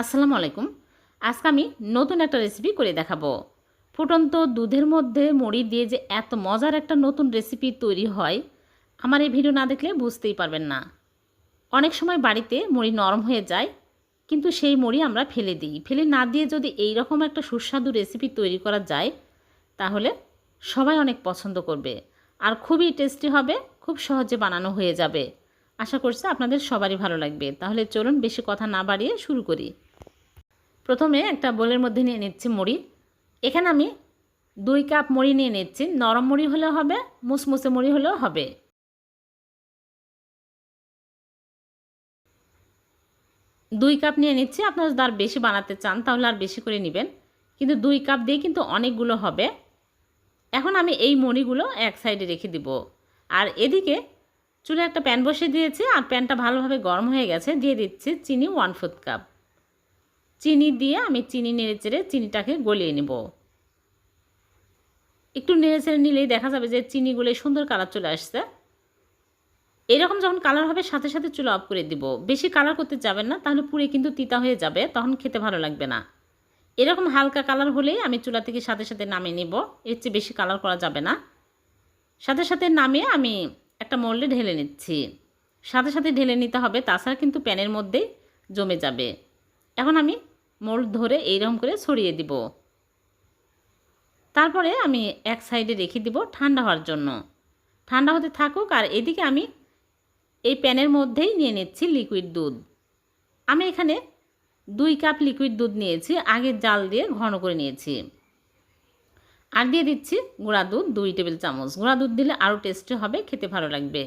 আসসালামু আলাইকুম। আজকে আমি নতুন একটা রেসিপি করে দেখাবো। ফুটন্ত দুধের মধ্যে মুড়ি দিয়ে যে এত মজার একটা নতুন রেসিপি তৈরি হয়, আমার এই ভিডিও না দেখলে বুঝতেই পারবেন না। অনেক সময় বাড়িতে মুড়ি নরম হয়ে যায়, কিন্তু সেই মুড়ি আমরা ফেলে দিই। ফেলে না দিয়ে যদি এই রকম একটা সুস্বাদু রেসিপি তৈরি করা যায়, তাহলে সবাই অনেক পছন্দ করবে। আর খুবই টেস্টি হবে, খুব সহজে বানানো হয়ে যাবে। আশা করছি আপনাদের সবারই ভালো লাগবে। তাহলে চলুন বেশি কথা না বাড়িয়ে শুরু করি। প্রথমে একটা বোলের মধ্যে নিয়ে নিচ্ছি মুড়ি। এখানে আমি দুই কাপ মুড়ি নিয়ে নিচ্ছি। নরম মুড়ি হলেও হবে, মুসমুসে মুড়ি হলেও হবে। দুই কাপ নিয়ে নিচ্ছি। আপনারা যদি আর বেশি বানাতে চান, তাহলে আর বেশি করে নেবেন। কিন্তু দুই কাপ দিয়ে কিন্তু অনেকগুলো হবে। এখন আমি এই মুড়িগুলো এক সাইডে রেখে দিব। আর এদিকে চুলে একটা প্যান বসে দিয়েছি। আর প্যানটা ভালোভাবে গরম হয়ে গেছে। দিয়ে দিচ্ছি চিনি ওয়ান ফোর্থ কাপ। চিনি দিয়ে আমি চিনি নেড়ে চেড়ে চিনিটাকে গলিয়ে নেব। একটু নেড়ে চেড়ে নিলেই দেখা যাবে যে চিনিগুলো সুন্দর কালার চলে আসছে। এরকম যখন কালার হবে, সাথে সাথে চুলা অফ করে দিব। বেশি কালার করতে যাবেন না, তাহলে পুরে কিন্তু তিতা হয়ে যাবে, তখন খেতে ভালো লাগবে না। এরকম হালকা কালার হলেই আমি চুলা থেকে সাথে সাথে নামিয়ে নিব। এর চেয়ে বেশি কালার করা যাবে না। সাথে সাথে নামিয়ে আমি একটা মোল্ডে ঢেলে নিচ্ছি। সাথে সাথে ঢেলে নিতে হবে, তাছাড়া কিন্তু প্যানের মধ্যেই জমে যাবে। এখন আমি মোল্ড ধরে এইরকম করে ছড়িয়ে দিব। তারপরে আমি এক সাইডে রেখে দিব ঠান্ডা হওয়ার জন্য। ঠান্ডা হতে থাকুক আর এদিকে আমি এই প্যানের মধ্যেই নিয়ে নিচ্ছি লিকুইড দুধ। আমি এখানে দুই কাপ লিকুইড দুধ নিয়েছি আগে জাল দিয়ে ঘন করে নিয়েছি। আর দিয়ে দিচ্ছি গুঁড়া দুধ, দুই টেবিল চামচ। গুঁড়া দুধ দিলে আরও টেস্টি হবে, খেতে ভালো লাগবে।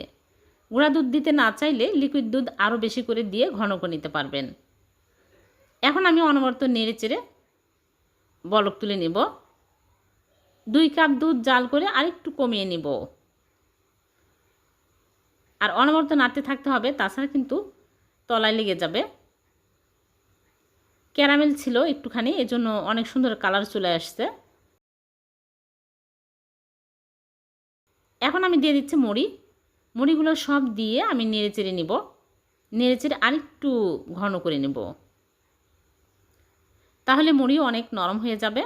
গুঁড়া দুধ দিতে না চাইলে লিকুইড দুধ আরও বেশি করে দিয়ে ঘন করে নিতে পারবেন। এখন আমি অনবরত নেড়ে চেড়ে বলক তুলে নিব। দুই কাপ দুধ জাল করে আরেকটু কমিয়ে নিব। আর অনবরত নাড়তে থাকতে হবে, তাছাড়া কিন্তু তলায় লেগে যাবে। ক্যারামেল ছিল একটুখানি, এজন্য অনেক সুন্দর কালার চলে আসছে। এখন আমি দিয়ে দিচ্ছি মুড়ি। মুড়িগুলো সব দিয়ে আমি নেড়ে চেড়ে নিব। নেড়ে চেড়ে আরেকটু ঘন করে নেব। তাহলে মুড়ি অনেক নরম হয়ে যাবে।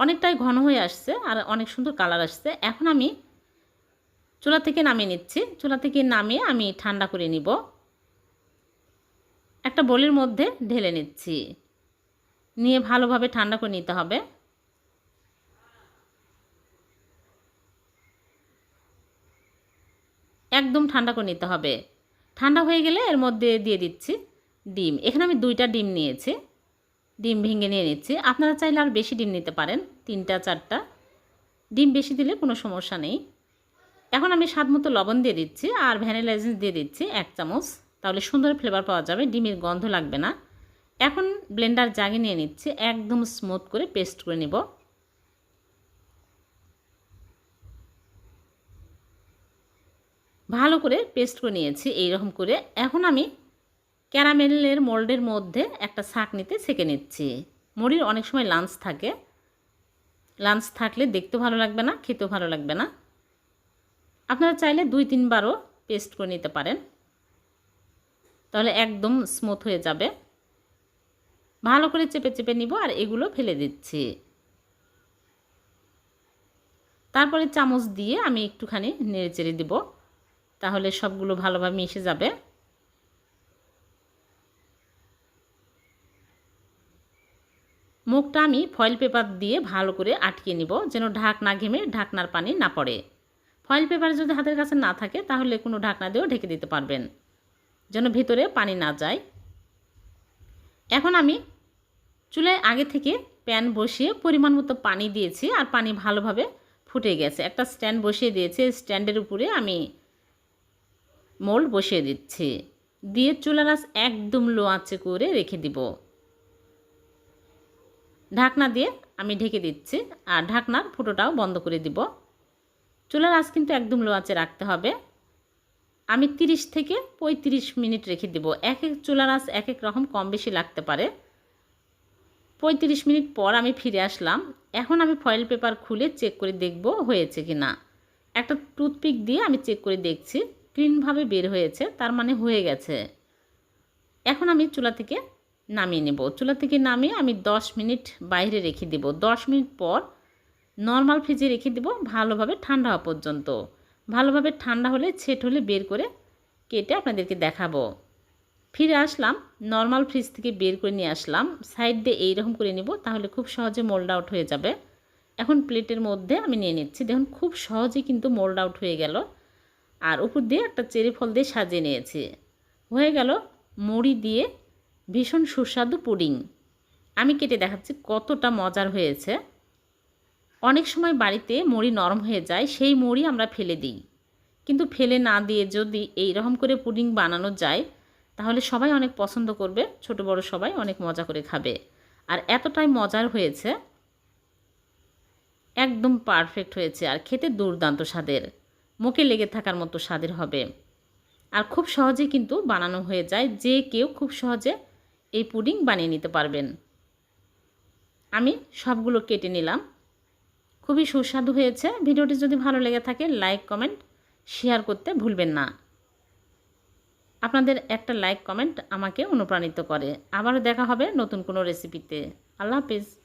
অনেকটাই ঘন হয়ে আসছে আর অনেক সুন্দর কালার আসছে। এখন আমি চুলা থেকে নামিয়ে নিচ্ছি। চুলা থেকে নামিয়ে আমি ঠান্ডা করে নিব। একটা বোলের মধ্যে ঢেলে নিচ্ছি। নিয়ে ভালোভাবে ঠান্ডা করে নিতে হবে। একদম ঠান্ডা করে নিতে হবে। ঠান্ডা হয়ে গেলে এর মধ্যে দিয়ে দিচ্ছি। ডিম। এখানে আমি দুইটা ডিম নিয়েছি। ডিম ভেঙে নিয়ে নিচ্ছি। আপনারা চাইলে আর বেশি ডিম নিতে পারেন, তিনটা, চারটা। ডিম বেশি দিলে কোনো সমস্যা নেই। এখন আমি স্বাদ মতো লবণ দিয়ে দিচ্ছি আর ভ্যানিলা এসেন্স দিয়ে দিচ্ছি এক চামচ। তাহলে সুন্দর ফ্লেভার পাওয়া যাবে, ডিমের গন্ধ লাগবে না। এখন ব্লেন্ডার জাগে নিয়ে নিচ্ছি, একদম স্মুথ করে পেস্ট করে নেব। ভালো করে পেস্ট করে নিয়েছি এই রকম করে। এখন আমি ক্যারামেলের মোল্ডের মধ্যে একটা নিতে সেঁকে নিচ্ছি। মুড়ির অনেক সময় লাঞ্চ থাকে। লাঞ্চ থাকলে দেখতে ভালো লাগবে না, খেতেও ভালো লাগবে না। আপনারা চাইলে দুই তিনবারও পেস্ট করে নিতে পারেন। তাহলে একদম স্মুথ হয়ে যাবে। ভালো করে চেপে চেপে নিব আর এগুলো ফেলে দিচ্ছি। তারপরে চামচ দিয়ে আমি একটুখানি নেড়ে চেড়ে দিব। তাহলে সবগুলো ভালোভাবে মিশে যাবে। মুখটা আমি ফয়েল পেপার দিয়ে ভালো করে আটকে নিব যেন ঢাক না ঘেমে ঢাকনার পানি না পড়ে। ফয়েল পেপার যদি হাতের কাছে না থাকে তাহলে কোনো ঢাকনা দিয়েও ঢেকে দিতে পারবেন, যেন ভিতরে পানি না যায়। এখন আমি চুলায় আগে থেকে প্যান বসিয়ে পরিমাণ মতো পানি দিয়েছি আর পানি ভালোভাবে ফুটে গেছে। একটা স্ট্যান্ড বসিয়ে দিয়েছে স্ট্যান্ডের উপরে আমি মোল্ড বসিয়ে দিচ্ছি। দিয়ে চুলার আঁচ একদম লো আঁচে করে রেখে দিব। ঢাকনা দিয়ে আমি ঢেকে দিচ্ছি আর ঢাকনার ফুটোটাও বন্ধ করে দিব। চুলার আঁচ কিন্তু একদম লো আঁচে রাখতে হবে। আমি 30 থেকে 35 মিনিট রেখে দেব। এক এক চুলার আঁচ এক এক রকম কম বেশি লাগতে পারে। 35 মিনিট পর আমি ফিরে আসলাম। এখন আমি ফয়েল পেপার খুলে চেক করে দেখব হয়েছে কি না একটা টুথপিক দিয়ে আমি চেক করে দেখছি। ক্লিনভাবে বের হয়েছে, তার মানে হয়ে গেছে। এখন আমি চুলা থেকে নামিয়ে নেব। চুলা থেকে নামিয়ে আমি 10 মিনিট বাইরে রেখে দেব। 10 মিনিট পর নর্মাল ফ্রিজে রেখে দেব ভালোভাবে ঠান্ডা হওয়া পর্যন্ত। ভালোভাবে ঠান্ডা হলে ছেট হলে বের করে কেটে আপনাদেরকে দেখাবো। ফিরে আসলাম নর্মাল ফ্রিজ থেকে বের করে নিয়ে আসলাম। সাইড দিয়ে এইরকম করে নিব তাহলে খুব সহজে মোল্ড আউট হয়ে যাবে। এখন প্লেটের মধ্যে আমি নিয়ে নিচ্ছি। দেখুন, খুব সহজে কিন্তু মোল্ড আউট হয়ে গেল। আর উপর দিয়ে একটা চেরি ফল দিয়ে সাজিয়ে নিয়েছি। হয়ে গেল মুড়ি দিয়ে ভীষণ সুস্বাদু পুডিং। আমি কেটে দেখাচ্ছি কতটা মজার হয়েছে। অনেক সময় বাড়িতে মুড়ি নরম হয়ে যায়, সেই মুড়ি আমরা ফেলে দিই। কিন্তু ফেলে না দিয়ে যদি এই রকম করে পুডিং বানানো যায়, তাহলে সবাই অনেক পছন্দ করবে, ছোট বড় সবাই অনেক মজা করে খাবে। আর এতটাই মজার হয়েছে, একদম পারফেক্ট হয়েছে আর খেতে দুর্দান্ত স্বাদের। মুখে লেগে থাকার মতো স্বাদের হবে। আর খুব সহজে কিন্তু বানানো হয়ে যায়, যে কেউ খুব সহজে এই পুডিং বানিয়ে নিতে পারবেন। আমি সবগুলো কেটে নিলাম। খুবই সুস্বাদু হয়েছে। ভিডিওটি যদি ভালো লেগে থাকে, লাইক, কমেন্ট, শেয়ার করতে ভুলবেন না। আপনাদের একটা লাইক, কমেন্ট আমাকে অনুপ্রাণিত করে। আবারও দেখা হবে নতুন কোনো রেসিপিতে। আল্লাহ হাফিজ।